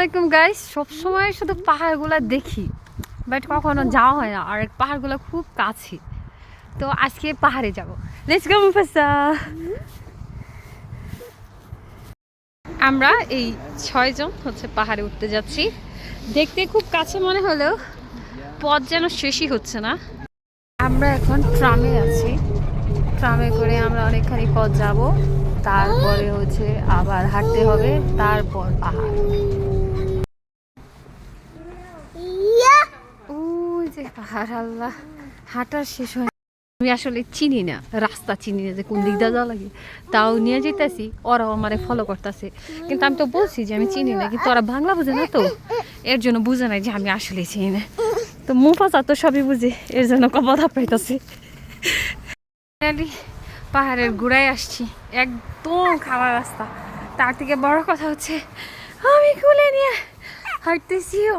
আলাইকুম গাইস সবসময় শুধু পাহাড়গুলো দেখি বাট কখনো যাওয়া হয় না। আর পাহাড়গুলো খুব কাছে। তো আজকে পাহাড়ে যাব। লেটস গো মুফাসা আমরা এই ছয়জন হচ্ছে পাহাড়ে উঠতে যাচ্ছি। দেখতে খুব কাছে মনে হলেও পথ যেন শেষই হচ্ছে না। আমরা এখন ট্রামে আছি। ট্রামে করে আমরা অনেকখানি পথ যাব। তারপরে হচ্ছে আবার হাঁটতে হবে। তারপর পাহাড় ওই যে পাহাড় আল্লাহ, হাঁটার শেষ হয় আমি আসলে চিনি না, রাস্তা চিনি না যে কোন দিক দিয়ে যাওয়া লাগে। তাও নিয়ে যেতেছি ওরাও আমারে ফলো করতেছে। কিন্তু আমি তো বলছি যে আমি চিনি না, কিন্তু ওরা বাংলা বোঝে না তো। এর জন্য বুঝে নাই যে আমি আসলে চিনি না। তো মুফাসা তো সবই বুঝে, এর জন্য কপাল পাইতেছে পাহাড়ের গুড়ায় আসছি, একদম খাওয়া রাস্তা। তার থেকে বড় কথা হচ্ছে, আমি কুলে নিয়ে হাঁটতেছি ও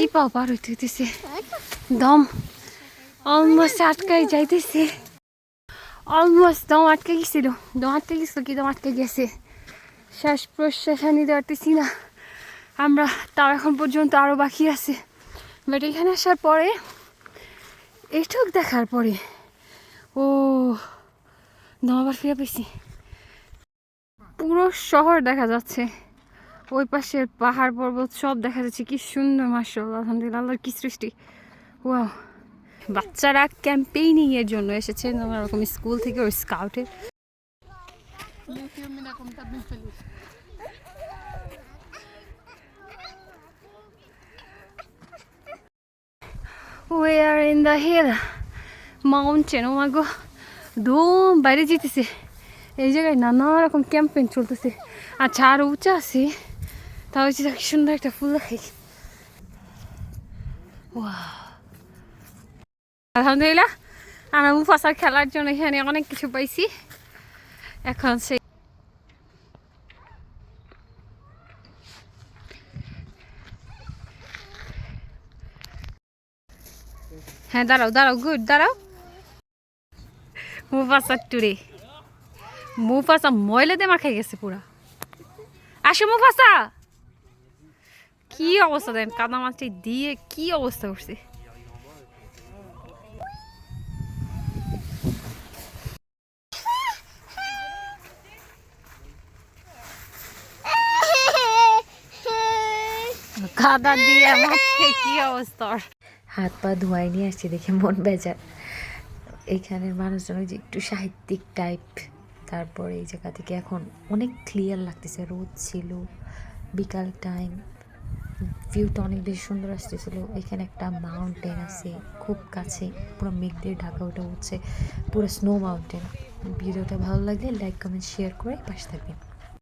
মা চিপাও পার হইতে হইতেছে দম অলমোস্ট আটকাই যাইতেছে অলমোস্ট দম আটকে গেছিল দম আটকে গেছিল কি দম আটকে গেছে শ্বাস প্রশ্বাস নিতে পারতেছি না আমরা তাও এখন পর্যন্ত আরও বাকি আছে বাট এখানে আসার পরে এইটুক দেখার পরে ও দম আবার ফিরে পেয়েছি পুরো শহর দেখা যাচ্ছে ওই পাশের পাহাড় পর্বত সব দেখা যাচ্ছে, কি সুন্দর মার্শাল আলহামদুলিল্লাহ, আল্লাহর কি সৃষ্টি ওয়াও বাচ্চারা ক্যাম্পেইনিং এর জন্য এসেছে, নানা রকম স্কুল থেকে ওই স্কাউটের We are in the hill mountain. Oh my god. দম বাইরে যেতেছে এই জায়গায় নানা রকম ক্যাম্পেইন চলতেছে আচ্ছা আরও উঁচা আছে তা হচ্ছে কি সুন্দর একটা ফুল দেখে আলহামদুলিল্লাহ আমরা মুফাসার খেলার জন্য এখানে অনেক কিছু পাইছি এখন সেই হ্যাঁ দাঁড়াও দাঁড়াও গুড দাঁড়াও মুফাসা টুরে মুফাসা ময়লাতে মাখাই গেছে পুরা আসো মুফাসা কি অবস্থা দেন? কাদা মাছটি দিয়ে কি অবস্থা করছে? কাদা দিয়ে মাখে কি অবস্থা? হাত পা ধোয়াই নিয়ে আসছি দেখে মন বেজার। এইখানের মানুষজন ওই যে একটু সাহিত্যিক টাইপ তারপরে এই জায়গা থেকে এখন অনেক ক্লিয়ার লাগতেছে। রোদ ছিল, বিকাল টাইম ভিউটা অনেক বেশি সুন্দর আসতেছিল। এখানে একটা মাউন্টেন আছে, খুব কাছে, পুরো মেঘ দিয়ে ঢাকা ওটা হচ্ছে পুরো স্নো মাউন্টেন ভিডিওটা ভালো লাগলে লাইক কমেন্ট শেয়ার করে পাশে থাকবেন।